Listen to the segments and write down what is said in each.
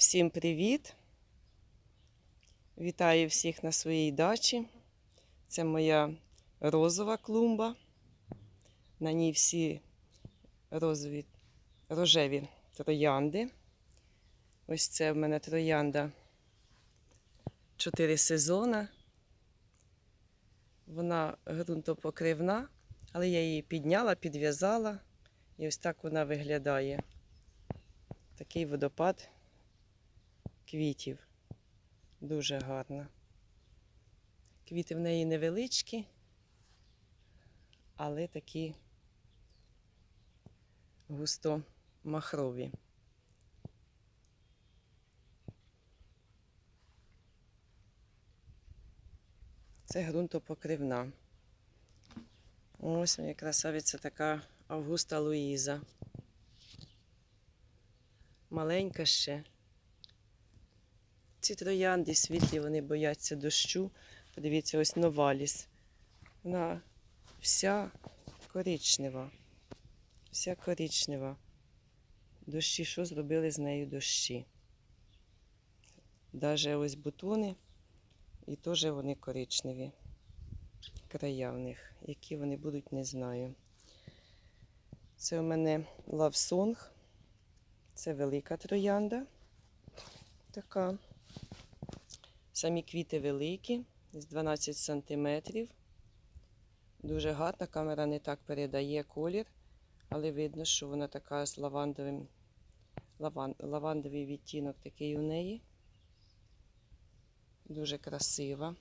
Всім привіт! Вітаю всіх на своїй дачі. Це моя розова клумба. На ній всі розові, рожеві троянди. Ось це в мене троянда 4 сезона. Вона ґрунтопокривна, але я її підняла, підв'язала. І ось так вона виглядає. Такий водопад квітів. Дуже гарна. Квіти в неї невеличкі, але такі густо махрові. Це ґрунтопокривна. Ось моя красавиця така Августа Луїза. Маленька ще. Ці троянди світлі, вони бояться дощу. Подивіться, ось новаліс. Вона вся коричнева. Вся коричнева. Дощі, що зробили з нею дощі? Даже ось бутони, і теж вони коричневі. Края в них. Які вони будуть, не знаю. Це у мене Song. Це велика троянда. Така. Самі квіти великі, з 12 сантиметрів. Дуже гарна. Камера не так передає колір, але видно, що вона така з лавандовим, лаван, лавандовий відтінок такий у неї. Дуже красива.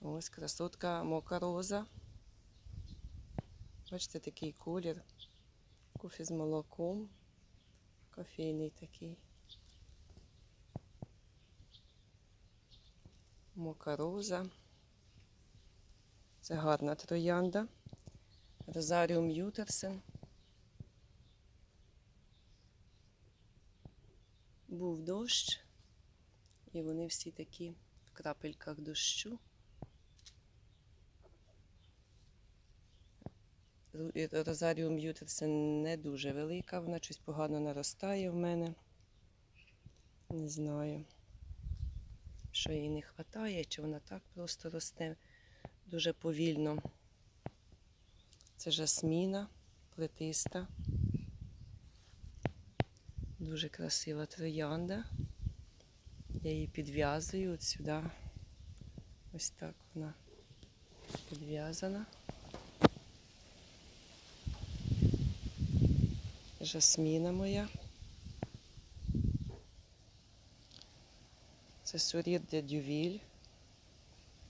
Ось красотка мока роза. Бачите, такий колір. Кофе з молоком. Кофейний такий. Мока роза. Це гарна троянда. Розаріум Ютерсен. Був дощ, і вони всі такі в крапельках дощу. Розаріум Ютерсен не дуже велика, вона щось погано наростає в мене. Не знаю що їй не вистачає, чи вона так просто росте дуже повільно. Це жасміна, плетиста. Дуже красива троянда. Я її підв'язую от сюди. Ось так вона підв'язана. Жасміна моя. Це суріт де дювіль.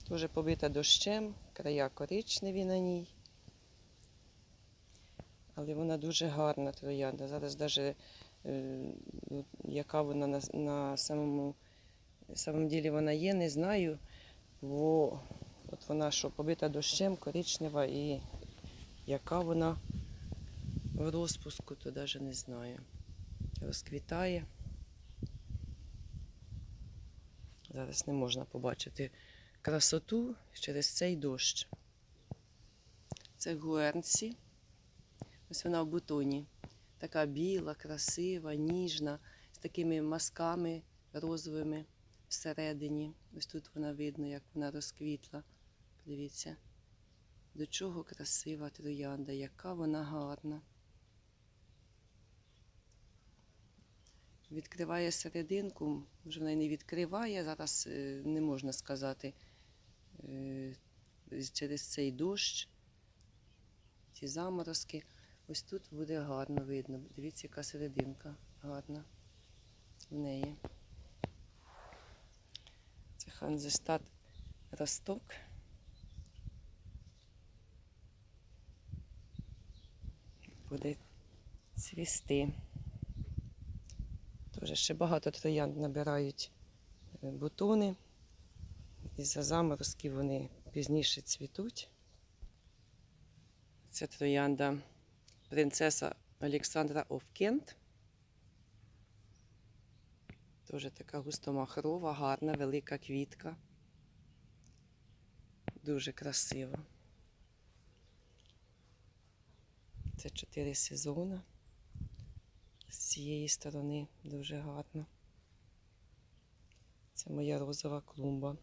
Дуже побита дощем, края коричневі на ній. Але вона дуже гарна троянда. Зараз навіть е, яка вона на, на самому, самому ділі вона є, не знаю. Бо от вона що побита дощем, коричнева і яка вона в розпуску, то навіть не знаю. Розквітає. Зараз не можна побачити красоту через цей дощ. Це гуернсі. Ось вона в бутоні. Така біла, красива, ніжна, з такими мазками розовими всередині. Ось тут вона видно, як вона розквітла. Подивіться, до чого красива троянда, яка вона гарна. Відкриває серединку, вже вона не відкриває, зараз е, не можна сказати е, через цей дощ, ці заморозки. Ось тут буде гарно видно. Дивіться, яка серединка гарна в неї. Це Ханзестат росток. Буде цвісти. Тоже ще багато троянд набирають е, бутони. Із-за заморозків вони пізніше цвітуть. Це троянда принцеса Олександра Овкент. Теж така густомахрова, гарна, велика квітка. Дуже красива. Це чотири сезони з цієї сторони дуже гарно. Це моя розова клумба.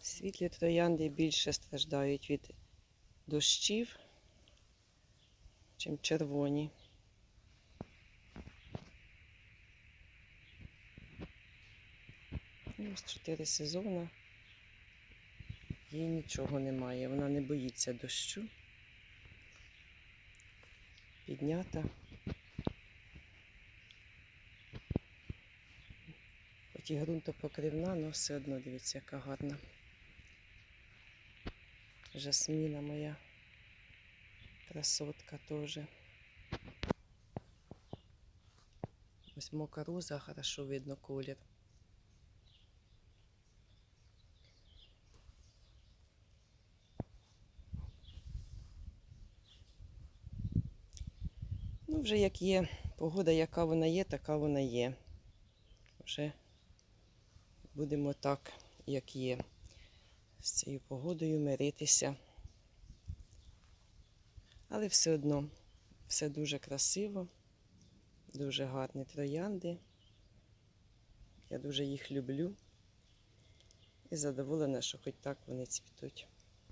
Світлі троянди більше страждають від дощів, чим червоні. Ну, Ось чотири сезони. Їй нічого немає. Вона не боїться дощу. Піднята. Хоч і ґрунтопокривна, але все одно дивіться, яка гарна. Жасміна моя. Красотка теж. Ось мока роза, хорошо видно колір. Вже як є, погода, яка вона є, така вона є. Вже будемо так, як є. З цією погодою миритися. Але все одно все дуже красиво, дуже гарні троянди. Я дуже їх люблю і задоволена, що хоч так вони цвітуть.